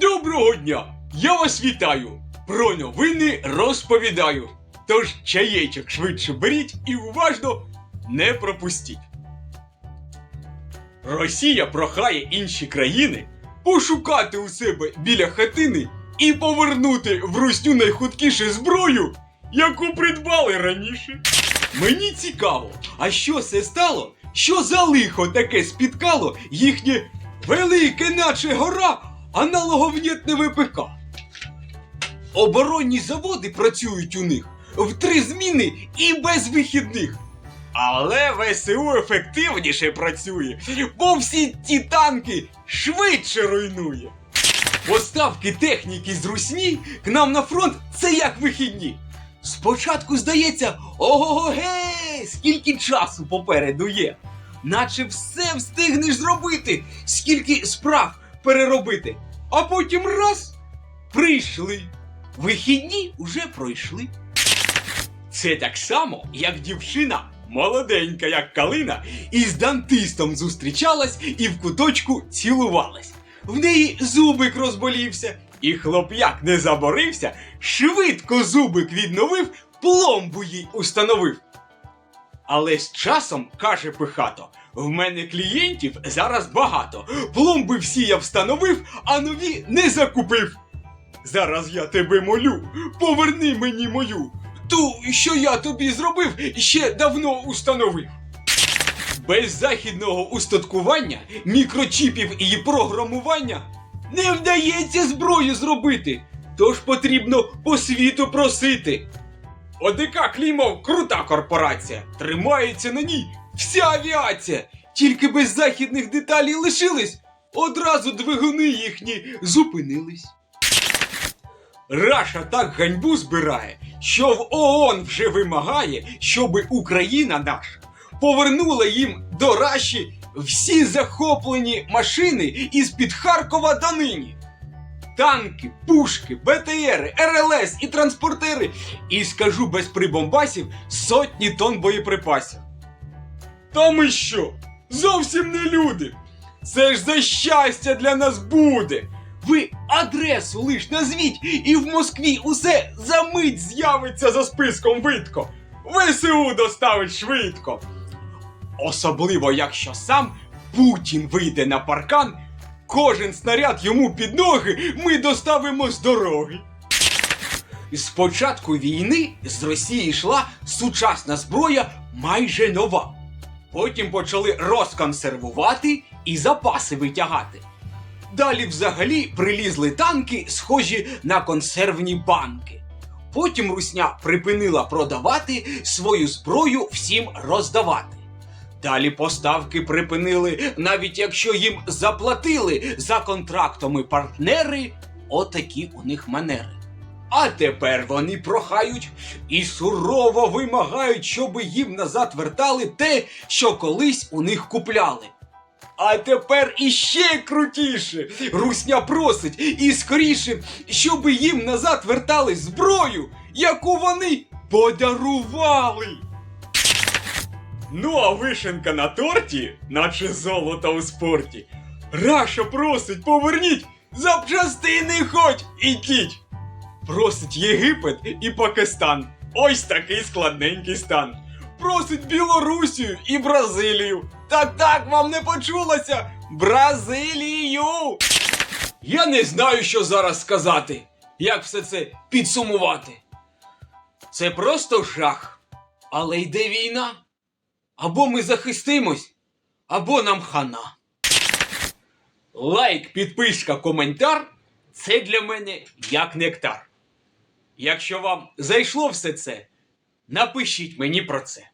Доброго дня! Я вас вітаю! Про новини розповідаю. Тож чаєчок швидше беріть і уважно не пропустіть. Росія прохає інші країни пошукати у себе біля хатини і повернути в русню найхуткіше зброю, яку придбали раніше. Мені цікаво, а що це стало? Що за лихо таке спіткало їхнє велике, наче гора, аналоговнєтне ВПК? Оборонні заводи працюють у них в три зміни і без вихідних. Але ВСУ ефективніше працює, бо всі ті танки швидше руйнує. Поставки техніки з Русні к нам на фронт це як вихідні. Спочатку здається, ого-ге, скільки часу попереду є. Наче все встигнеш зробити, скільки справ переробити. А потім раз прийшли. Вихідні уже пройшли. Це так само, як дівчина, молоденька, як калина, із дантистом зустрічалась і в куточку цілувалась. В неї зубик розболівся, і хлоп'як не заборився, швидко зубик відновив, пломбу їй установив. Але з часом, каже пихато, в мене клієнтів зараз багато. Пломби всі я встановив, а нові не закупив. Зараз я тебе молю, поверни мені мою. Ту, що я тобі зробив, ще давно установив. Без західного устаткування, мікрочіпів і програмування не вдається зброю зробити, тож потрібно по світу просити. ОДК Клімов крута корпорація, тримається на ній вся авіація, тільки без західних деталей лишились, одразу двигуни їхні зупинились. Раша так ганьбу збирає, що в ООН вже вимагає, щоби Україна наша повернула їм до Раші всі захоплені машини із-під Харкова до нині. Танки, пушки, БТРи, РЛС і транспортери. І скажу без прибомбасів сотні тонн боєприпасів. Та ми що? Зовсім не люди. Це ж за щастя для нас буде. Ви адресу лиш назвіть, і в Москві усе за мить з'явиться за списком видко. ВСУ доставить швидко. Особливо, якщо сам Путін вийде на паркан, кожен снаряд йому під ноги ми доставимо з дороги. З початку війни з Росії йшла сучасна зброя майже нова. Потім почали розконсервувати і запаси витягати. Далі взагалі прилізли танки, схожі на консервні банки. Потім Русня припинила продавати свою зброю всім роздавати. Далі поставки припинили, навіть якщо їм заплатили за контрактами партнери, отакі у них манери. А тепер вони прохають і сурово вимагають, щоби їм назад вертали те, що колись у них купляли. А тепер іще крутіше. Русня просить і скоріше, щоб їм назад вертали зброю, яку вони подарували. Ну, а вишенка на торті, наче золото у спорті. Раша просить, поверніть запчастини хоч ідіть. Просить Єгипет і Пакистан. Ось такий складненький стан. Просить Білорусію і Бразилію. Так так вам не почулося. Бразилію. Я не знаю, що зараз сказати. Як все це підсумувати. Це просто жах. Але йде війна. Або ми захистимось, або нам хана. Лайк, підписка, коментар це для мене як нектар. Якщо вам зайшло все це, напишіть мені про це.